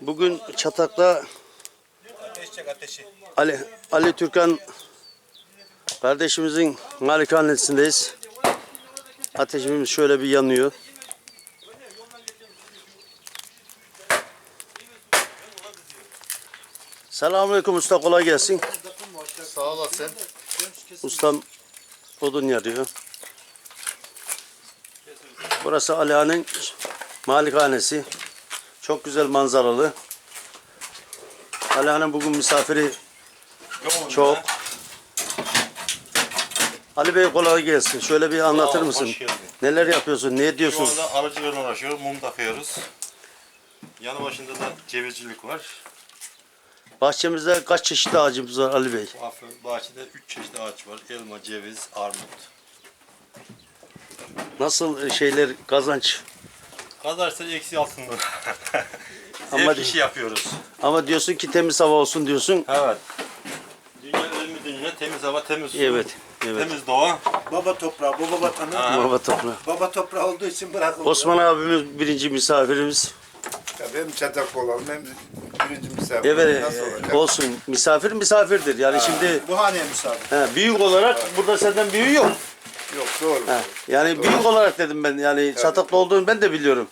Bugün Çatak'ta. Ali, Ali Türkan kardeşimizin malikanesindeyiz. Ateşimiz şöyle bir yanıyor. Selamünaleyküm usta kolay gelsin. Sağ olasın. Ustam odun yarıyor. Burası Alihan'ın malikanesi. Çok güzel manzaralı. Alihan'ın bugün misafiri çok. Ali Bey kolay gelsin. Şöyle bir anlatır ol, mısın? hoş geldin. Neler yapıyorsun? Ne Şu diyorsun? anda arıcıyla uğraşıyoruz. Mum takıyoruz. Yanı başında da cevizcilik var. Bahçemizde kaç çeşit ağacımız var Ali Bey? Bahçede 3 çeşit ağaç var. Elma, ceviz, armut. Nasıl şeyler kazanç? Kazarsa eksi altında. Ama de- işi yapıyoruz. Ama diyorsun ki temiz hava olsun diyorsun. Evet. Dünya ölümü dünya temiz hava, temiz su, Evet. Evet. temiz doğa. Baba toprağı, baba vatanı. Aha. Baba toprağı. Baba toprağı olduğu için bırakıldı. Osman abimiz birinci misafirimiz. Ya hem çatak olalım hem birinci misafir. Evet Nasıl e, olacak? olsun. Misafir misafirdir. Yani şimdi Bu haneye misafir. he, büyük olarak burada senden büyüğü yok. Yok doğru. He, yani büyük olarak dedim ben. Yani Çataklı olduğunu ben de biliyorum.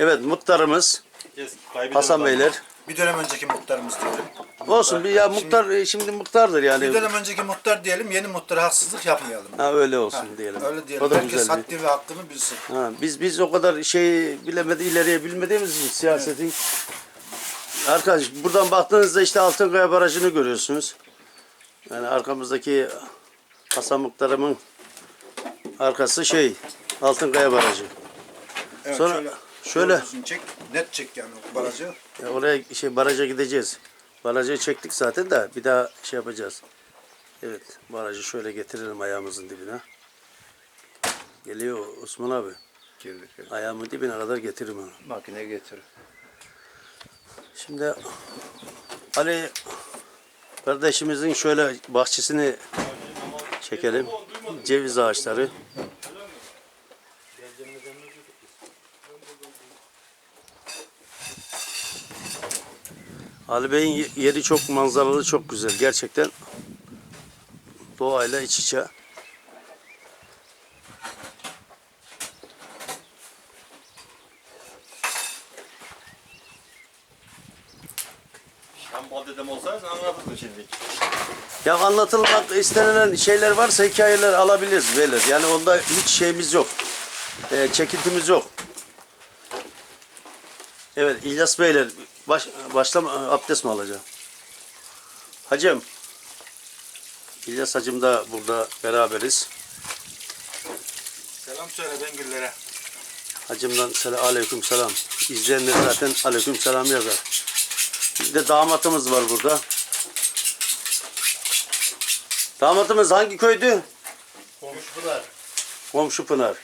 Evet muhtarımız Hasan. Beyler. Bir dönem önceki muhtarımız diyelim. Olsun bir ya muhtar e, şimdi muhtardır Bir yani. dönem önceki muhtar diyelim, yeni muhtara haksızlık yapmayalım. Ha öyle olsun diyelim. Öyle diyelim. O da Herkes güzel bir. haddi ve hakkını bilsin. Ha, biz biz o kadar şey bilemedi ileriye bilmediğimiz için siyasetin. Arkadaş buradan baktığınızda işte Altınkaya Barajı'nı görüyorsunuz. Yani arkamızdaki Hasan Muhtarım'ın arkası şey Altınkaya Barajı. Evet, Sonra şöyle, şöyle çek, net çek yani barajı. ya oraya şey baraja gideceğiz. Barajı çektik zaten de bir daha şey yapacağız. Evet barajı şöyle getirelim ayağımızın dibine. Geliyor Osman abi. Girdi, girdi. Ayağımın dibine kadar getiririm onu. Makine getir. Şimdi Ali kardeşimizin şöyle bahçesini çekelim. Ceviz ağaçları. Ali Bey'in ye- yeri çok manzaralı, çok güzel. Gerçekten doğayla iç içe. Sen bal dedem olsaydın anlatırdın şimdi. Ya anlatılmak istenilen şeyler varsa hikayeler alabiliriz beyler. Yani onda hiç şeyimiz yok. Ee, çekintimiz yok. Evet İlyas Beyler baş, başlama abdest mi alacağım? Hacım. İlyas hacım da burada beraberiz. Selam söyle Bengüllere. Hacımdan selam, aleyküm selam. İzleyenler zaten aleyküm selam yazar. Bir de damatımız var burada. Damatımız hangi köydü? Komşular. Komşu Pınar.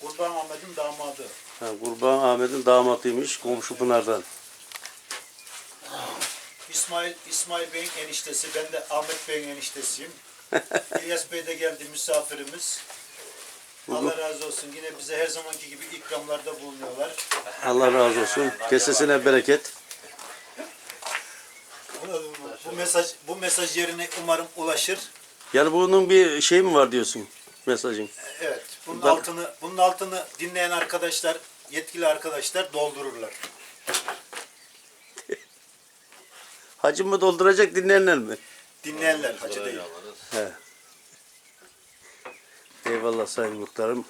Kurban Ahmet'in damadı. Ha, Kurban Ahmet'in damatıymış komşu Pınar'dan. İsmail İsmail Bey'in eniştesi. Ben de Ahmet Bey'in eniştesiyim. İlyas Bey de geldi misafirimiz. Allah razı olsun. Yine bize her zamanki gibi ikramlarda bulunuyorlar. Allah razı olsun. Kesesine bereket. Bu mesaj bu mesaj yerine umarım ulaşır. Yani bunun bir şey mi var diyorsun mesajın? Evet. Bunun altını bunun altını dinleyen arkadaşlar, yetkili arkadaşlar doldururlar. Hacı mı dolduracak dinleyenler mi? Dinleyenler hacı değil. He. Eyvallah Sayın Muhtarım.